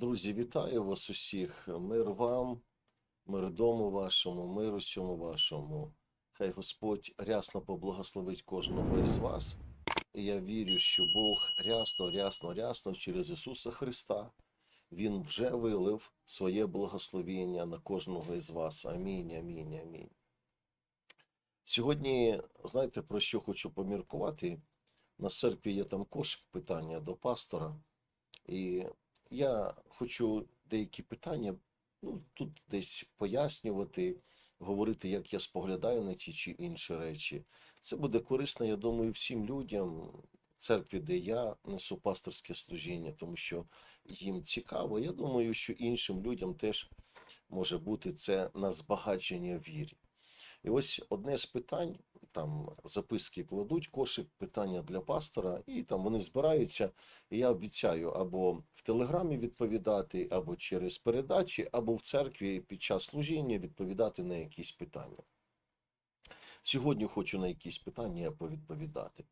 Друзі, вітаю вас усіх. Мир вам, мир дому вашому, мир усьому вашому. Хай Господь рясно поблагословить кожного із вас. І я вірю, що Бог рясно, рясно, рясно через Ісуса Христа. Він вже вилив своє благословіння на кожного із вас. Амінь, амінь, амінь. Сьогодні, знаєте, про що хочу поміркувати? На церкві є там кошик питання до пастора. І я хочу деякі питання ну, тут десь пояснювати, говорити, як я споглядаю на ті чи інші речі. Це буде корисно, я думаю, всім людям, церкві, де я несу пасторське служіння, тому що їм цікаво. Я думаю, що іншим людям теж може бути це на збагачення вірі. І ось одне з питань, там записки кладуть, кошик, питання для пастора, і там вони збираються. І я обіцяю або в телеграмі відповідати, або через передачі, або в церкві під час служіння відповідати на якісь питання. Сьогодні хочу на якісь питання повідповідати.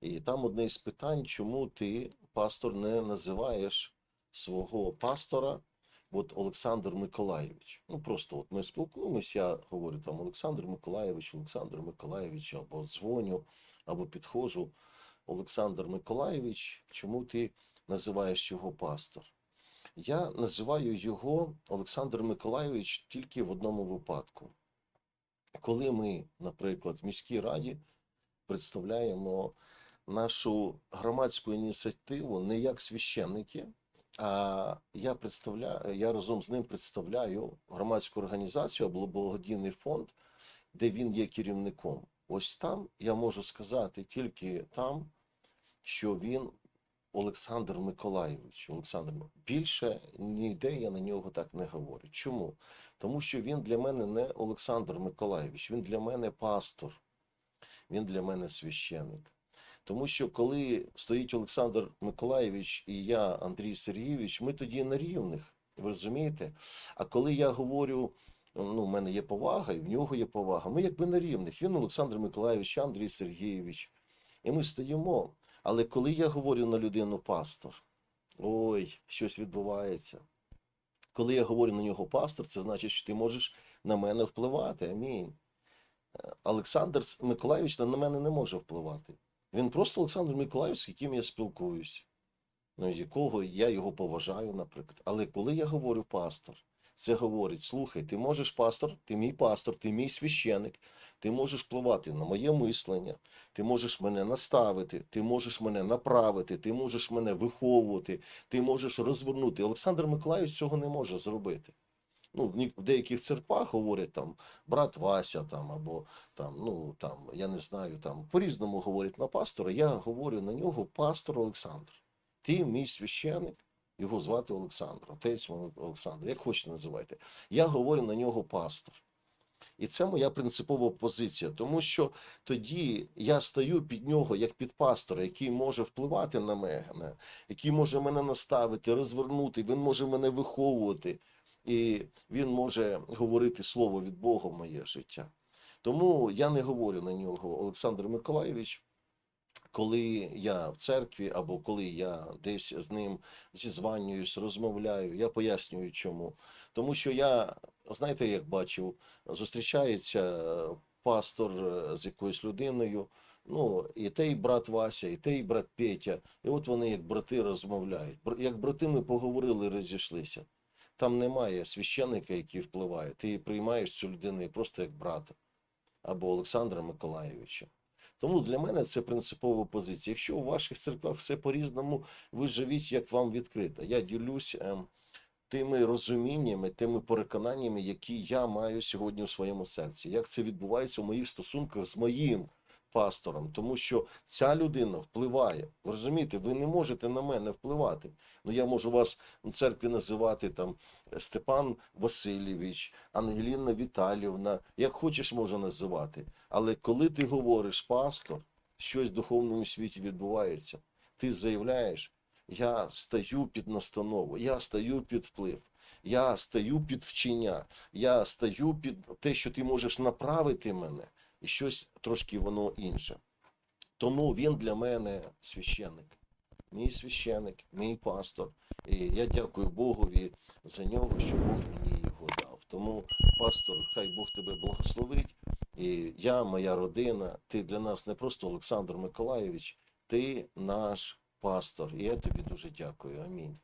І там одне із питань, чому ти, пастор, не називаєш свого пастора от Олександр Миколаєвич. Ну просто от ми спілкуємося, я говорю там Олександр Миколаєвич, Олександр Миколаєвич, або дзвоню, або підходжу. Олександр Миколаєвич, чому ти називаєш його пастор? Я називаю його Олександр Миколаєвич тільки в одному випадку. Коли ми, наприклад, в міській раді представляємо нашу громадську ініціативу не як священники, я представляю, я разом з ним представляю громадську організацію або благодійний фонд, де він є керівником. Ось там я можу сказати тільки там, що він Олександр Миколаєвич. Олександр більше ніде я на нього так не говорю. Чому? Тому що він для мене не Олександр Миколаєвич, він для мене пастор, він для мене священник. Тому що коли стоїть Олександр Миколаєвич і я, Андрій Сергійович, ми тоді на рівних, ви розумієте? А коли я говорю, ну, в мене є повага, і в нього є повага, ми якби на рівних. Він Олександр Миколаєвич, Андрій Сергійович. І ми стоїмо. Але коли я говорю на людину пастор, ой, щось відбувається. Коли я говорю на нього пастор, це значить, що ти можеш на мене впливати. Амінь. Е, Олександр Миколаївич на мене не може впливати. Він просто Олександр Миколаївич, з яким я спілкуюсь, ну, якого я його поважаю, наприклад. Але коли я говорю пастор, це говорить: слухай, ти можеш пастор, ти мій пастор, ти мій священик, ти можеш впливати на моє мислення, ти можеш мене наставити, ти можеш мене направити, ти можеш мене виховувати, ти можеш розвернути. Олександр Миколаївич цього не може зробити. Ну, в деяких церквах говорять там брат Вася там або там, ну там, я не знаю, там по-різному говорять на пастора. Я говорю на нього пастор Олександр. Ти мій священик, його звати Олександр, отець Олександр, як хочете називайте. Я говорю на нього пастор. І це моя принципова позиція, тому що тоді я стаю під нього як під пастора, який може впливати на мене, який може мене наставити, розвернути, він може мене виховувати, і він може говорити слово від Бога в моє життя. Тому я не говорю на нього Олександр Миколаєвич, коли я в церкві або коли я десь з ним зізванююсь, розмовляю, я пояснюю чому. Тому що я, знаєте, як бачив, зустрічається пастор е, з якоюсь людиною. Ну, і той брат Вася, і той брат Петя. І от вони як брати розмовляють. Як брати ми поговорили, розійшлися. Там немає священника, який впливає. Ти приймаєш цю людину просто як брата або Олександра Миколаєвича. Тому для мене це принципова позиція. Якщо у ваших церквах все по-різному, ви живіть, як вам відкрито. Я ділюсь ем, тими розуміннями, тими переконаннями, які я маю сьогодні у своєму серці. Як це відбувається у моїх стосунках з моїм пастором, тому що ця людина впливає. Ви розумієте, ви не можете на мене впливати. Ну я можу вас в церкві називати там Степан Васильович, Ангеліна Віталівна, як хочеш можу називати. Але коли ти говориш пастор, щось в духовному світі відбувається, ти заявляєш, я стаю під настанову, я стаю під вплив, я стаю під вчення, я стаю під те, що ти можеш направити мене, і щось трошки воно інше. Тому він для мене священник, мій священник, мій пастор. І я дякую Богові за нього, що Бог мені його дав. Тому, пастор, хай Бог тебе благословить. І я, моя родина, ти для нас не просто Олександр Миколаєвич, ти наш пастор. І я тобі дуже дякую. Амінь.